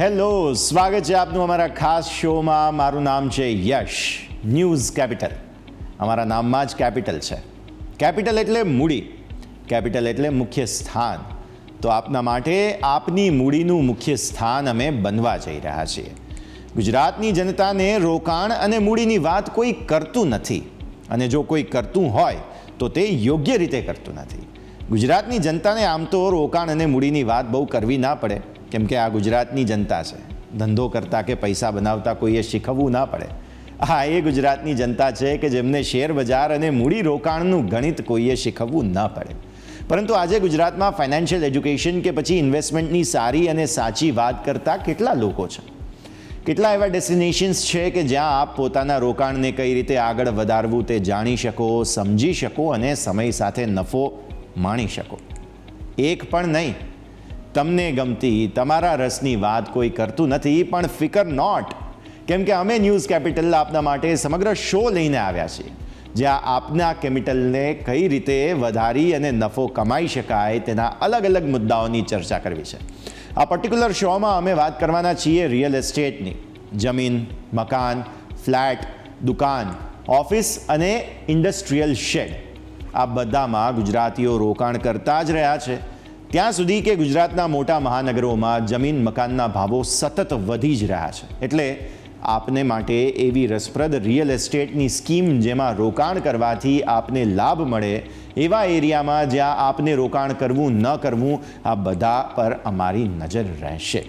Hello, સ્વાગત છે આપનું અમારા ખાસ શોમાં. મારું નામ છે યશ, ન્યૂઝ કેપિટલ. અમારા નામમાં જ કેપિટલ છે. કેપિટલ એટલે મૂડી. કેપિટલ એટલે મુખ્ય સ્થાન. તો આપના માટે આપની મૂડીનું મુખ્ય સ્થાન અમે બનવા જઈ રહ્યા છીએ. ગુજરાતની જનતાને રોકાણ અને મૂડીની વાત કોઈ કરતું નથી. અને જો કોઈ કરતું હોય, તો તે યોગ્ય રીતે કરતું નથી. ગુજરાતની જનતાને આમ તો રોકાણ અને મૂડીની વાત બહુ કરવી ના પડે. કેમ કે આ ગુજરાતની જનતા છે. ધંધો કરતાં કે પૈસા બનાવતા કોઈએ શીખવવું ના પડે. હા, એ ગુજરાતની જનતા છે કે જેમને શેર બજાર અને મૂડી રોકાણનું ગણિત કોઈએ શીખવવું ન પડે. પરંતુ આજે ગુજરાતમાં ફાઇનાન્શિયલ એજ્યુકેશન કે પછી ઇન્વેસ્ટમેન્ટની સારી અને સાચી વાત કરતા કેટલા લોકો છે? કેટલા એવા ડેસ્ટિનેશન્સ છે કે જ્યાં આપ પોતાના રોકાણને કઈ રીતે આગળ વધારવું તે જાણી શકો, સમજી શકો અને સમય સાથે નફો માણી શકો? એક પણ નહીં તમને ગમતી, તમારા રસની વાત કોઈ કરતું નથી, પણ ફિકર નોટ. કેમ કે અમે ન્યૂઝ કેપિટલ આપના માટે સમગ્ર શો લઈને આવ્યા છીએ. જ્યાં આપના કેપિટલને કઈ રીતે વધારી અને નફો કમાઈ શકાય તેના અલગ અલગ મુદ્દાઓની ચર્ચા કરવી છે. આ પર્ટિક્યુલર શોમાં અમે વાત કરવાના છીએ રિયલ એસ્ટેટની. જમીન, મકાન, ફ્લેટ, દુકાન, ઓફિસ અને ઇન્ડસ્ટ્રીયલ શેડ. આ બધામાં ગુજરાતીઓ રોકાણ કરતા જ રહ્યા છે. ત્યાં સુધી કે ગુજરાતના મોટા મહાનગરોમાં જમીન મકાનના ભાવો સતત વધી જ રહ્યા છે. એટલે આપને માટે એવી રસપ્રદ રિયલ એસ્ટેટની સ્કીમ જેમાં રોકાણ કરવાથી આપને લાભ મળે એવા એરિયામાં જ્યાં આપને રોકાણ કરવું ન કરવું, આ બધા પર અમારી નજર રહેશે.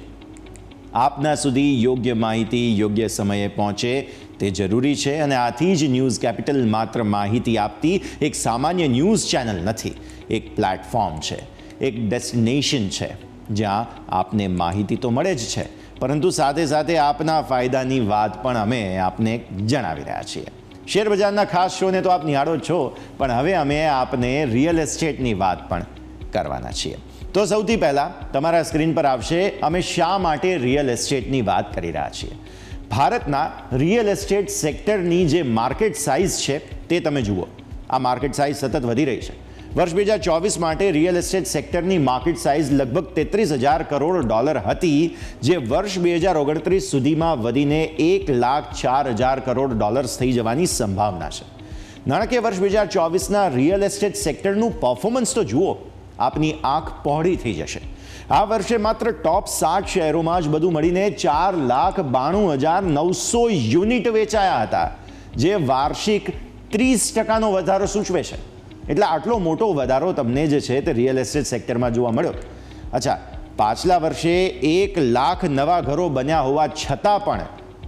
આપના સુધી યોગ્ય માહિતી યોગ્ય સમયે પહોંચે તે જરૂરી છે અને આથી જ ન્યૂઝ કેપિટલ માત્ર માહિતી આપતી એક સામાન્ય ન્યૂઝ ચેનલ નથી, એક પ્લેટફોર્મ છે. એક ડેસ્ટિનેશન છે, જ્યાં આપને માહિતી તો મળે જ છે, પરંતુ સાથે સાથે આપના ફાયદાની વાત પણ અમે આપને જણાવી રહ્યા છીએ. શેરબજારના ખાસ શોને તો આપ નિહાળો છો, પણ હવે અમે આપને રિયલ એસ્ટેટની વાત પણ કરવાના છીએ. તો સૌથી પહેલાં તમારા સ્ક્રીન પર આવશે, અમે શા માટે રિયલ એસ્ટેટની વાત કરી રહ્યા છીએ. ભારતના રિયલ એસ્ટેટ સેક્ટરની જે માર્કેટ સાઇઝ છે, તે તમે જુઓ. આ માર્કેટ સાઇઝ સતત વધી રહી છે. વર્ષ બે હજાર ચોવીસ માટે રિયલ એસ્ટેટ સેક્ટરની માર્કેટ સાઇઝ લગભગ તેત્રીસ હજાર કરોડ ડોલર હતી, જે વર્ષ બે હજાર ઓગણત્રીસ સુધીમાં વધીને એક લાખ ચાર હજાર કરોડ ડોલર્સ થઈ જવાની સંભાવના છે. નાણાકીય વર્ષ બે હજાર ચોવીસના રિયલ એસ્ટેટ સેક્ટરનું પરફોર્મન્સ તો જુઓ, આપની આંખ પહોળી થઈ જશે. આ વર્ષે માત્ર ટોપ સાત શહેરોમાં જ બધું મળીને ચાર લાખ બાણું હજાર નવસો યુનિટ વેચાયા હતા, જે વાર્ષિક ત્રીસ ટકાનો વધારો સૂચવે છે. એટલે આટલો મોટો વધારો તમને જે છે તે રિયલ એસ્ટેટ સેક્ટરમાં જોવા મળ્યો. અચ્છા, પાછલા વર્ષે એક લાખ નવા ઘરો બન્યા હોવા છતાં પણ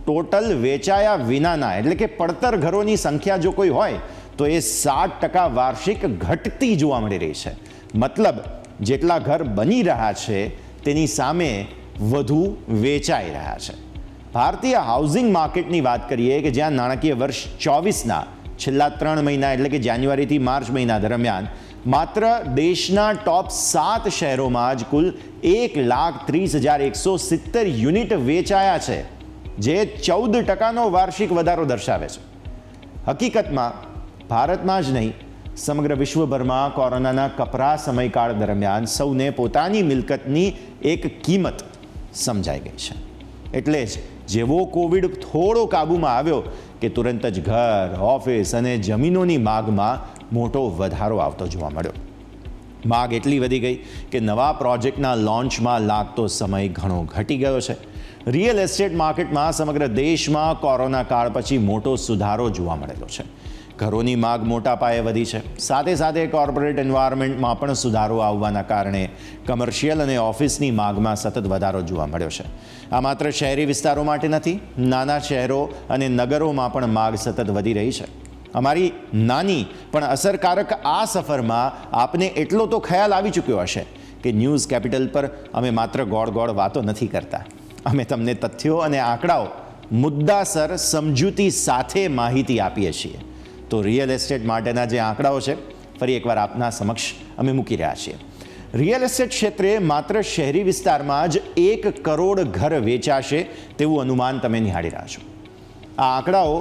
ટોટલ વેચાયા વિનાના, એટલે કે પડતર ઘરોની સંખ્યા જો કોઈ હોય, તો એ સાત ટકા વાર્ષિક ઘટતી જોવા મળી રહી છે. મતલબ, જેટલા ઘર બની રહ્યા છે, તેની સામે વધુ વેચાઈ રહ્યા છે. ભારતીય હાઉસિંગ માર્કેટની વાત કરીએ કે જ્યાં નાણાકીય વર્ષ ચોવીસના છેલ્લા ત્રણ મહિના એટલે કે જાન્યુઆરીથી માર્ચ મહિના દરમિયાન માત્ર દેશના ટોપ સાત શહેરોમાં જ કુલ એક લાખ ત્રીસ હજાર એકસો સિત્તેર યુનિટ વેચાયા છે, જે ચૌદ ટકાનો વાર્ષિક વધારો દર્શાવે છે. હકીકતમાં ભારતમાં જ નહીં, સમગ્ર વિશ્વભરમાં કોરોનાના કપરા સમયકાળ દરમિયાન સૌને પોતાની મિલકતની એક કિંમત સમજાઈ ગઈ છે. એટલે જ જેવો કોવિડ થોડો કાબૂમાં આવ્યો કે તુરંત જ ઘર, ઓફિસ અને જમીનોની માગમાં મોટો વધારો આવતો જોવા મળ્યો. માગ એટલી વધી ગઈ કે નવા પ્રોજેક્ટના લોન્ચમાં લાગતો સમય ઘણો ઘટી ગયો છે. રિયલ એસ્ટેટ માર્કેટમાં સમગ્ર દેશમાં કોરોના કાળ પછી મોટો સુધારો જોવા મળેલો છે. ઘરોની માગ મોટા પાયે વધી છે. સાથે સાથે કોર્પોરેટ એન્વાયરમેન્ટમાં પણ સુધારો આવવાના કારણે કમર્શિયલ અને ઓફિસની માગમાં સતત વધારો જોવા મળ્યો છે. આ માત્ર શહેરી વિસ્તારો માટે નથી, નાના શહેરો અને નગરોમાં પણ માગ સતત વધી રહી છે. અમારી નાની પણ અસરકારક આ સફરમાં આપને એટલો તો ખ્યાલ આવી ચૂક્યો હશે કે ન્યૂઝ કેપિટલ પર અમે માત્ર ગોળ ગોળ વાતો નથી કરતા. અમે તમને તથ્યો અને આંકડાઓ મુદ્દાસર સમજૂતી સાથે માહિતી આપીએ છીએ. તો રિયલ એસ્ટેટ માટેના જે આંકડાઓ છે, ફરી એકવાર આપના સમક્ષ અમે મૂકી રહ્યા છીએ. રિયલ એસ્ટેટ ક્ષેત્રે માત્ર શહેરી વિસ્તારમાં જ એક કરોડ ઘર વેચાશે તેવું અનુમાન તમે નિહાળી રહ્યા છો. આ આંકડાઓ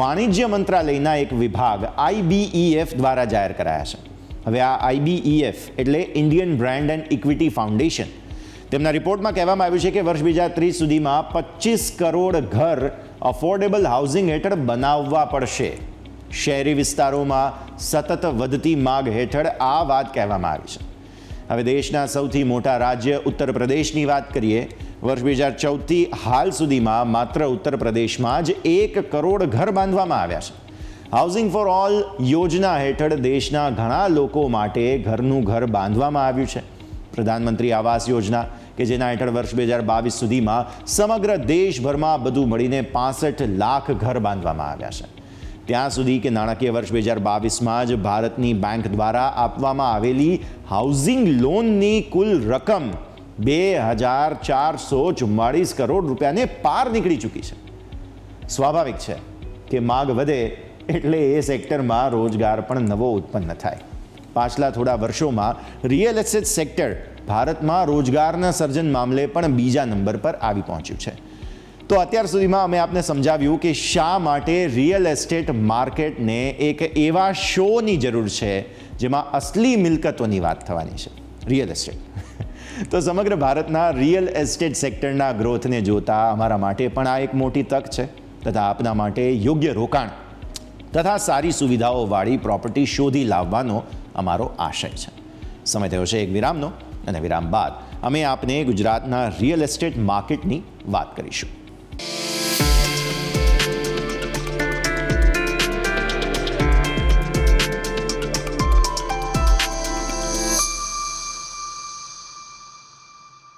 વાણિજ્ય મંત્રાલયના એક વિભાગ આઈબીઈએફ દ્વારા જાહેર કરાયા છે. હવે આ આઈબીઈએફ એટલે Indian brand and equity foundation. તેમના રિપોર્ટમાં કહેવામાં આવ્યું છે કે વર્ષ બે હજાર ત્રીસ સુધીમાં પચીસ કરોડ ઘર અફોર્ડેબલ હાઉસિંગ હેઠળ બનાવવા પડશે. શહેરી વિસ્તારોમાં સતત વધતી માગ હેઠળ આ વાત કહેવામાં આવી છે. હવે દેશના સૌથી મોટા રાજ્ય ઉત્તર પ્રદેશની વાત કરીએ, વર્ષ બે હજાર ચૌદથી હાલ સુધીમાં માત્ર ઉત્તર પ્રદેશમાં જ એક કરોડ ઘર બાંધવામાં આવ્યા છે. હાઉસિંગ ફોર ઓલ યોજના હેઠળ દેશના ઘણા લોકો માટે ઘરનું ઘર બાંધવામાં આવ્યું છે. પ્રધાનમંત્રી આવાસ યોજના, કે જેના હેઠળ વર્ષ બે હજાર બાવીસ સુધીમાં સમગ્ર દેશભરમાં બધું મળીને પાસઠ લાખ ઘર બાંધવામાં આવ્યા છે. ત્યાં સુધી કે નાણાકીય વર્ષ બે હજાર બાવીસમાં જ ભારતની બેંક દ્વારા આપવામાં આવેલી હાઉસિંગ લોનની કુલ રકમ બે હજાર ચારસો ચુમ્માળીસ કરોડ રૂપિયાને પાર નીકળી ચૂકી છે. સ્વાભાવિક છે કે માગ વધે એટલે એ સેક્ટરમાં રોજગાર પણ નવો ઉત્પન્ન થાય. પાછલા થોડા વર્ષોમાં રિયલ એસ્ટેટ સેક્ટર ભારતમાં રોજગારના સર્જન મામલે પણ બીજા નંબર પર આવી પહોંચ્યું છે. તો અત્યાર સુધીમાં અમે આપને સમજાવ્યું કે શા માટે રિયલ એસ્ટેટ માર્કેટને એક એવા શોની જરૂર છે જેમાં અસલી મિલકતોની વાત થવાની છે. Real estate. તો સમગ્ર ભારતના રિયલ એસ્ટેટ સેક્ટરના ગ્રોથને જોતા અમારા માટે પણ આ એક મોટી તક છે તથા આપના માટે યોગ્ય રોકાણ તથા સારી સુવિધાઓવાળી પ્રોપર્ટી શોધી લાવવાનો અમારો આશય છે. સમય થયો છે એક વિરામનો અને વિરામ બાદ અમે આપને ગુજરાતના રિયલ એસ્ટેટ માર્કેટની વાત કરીશું.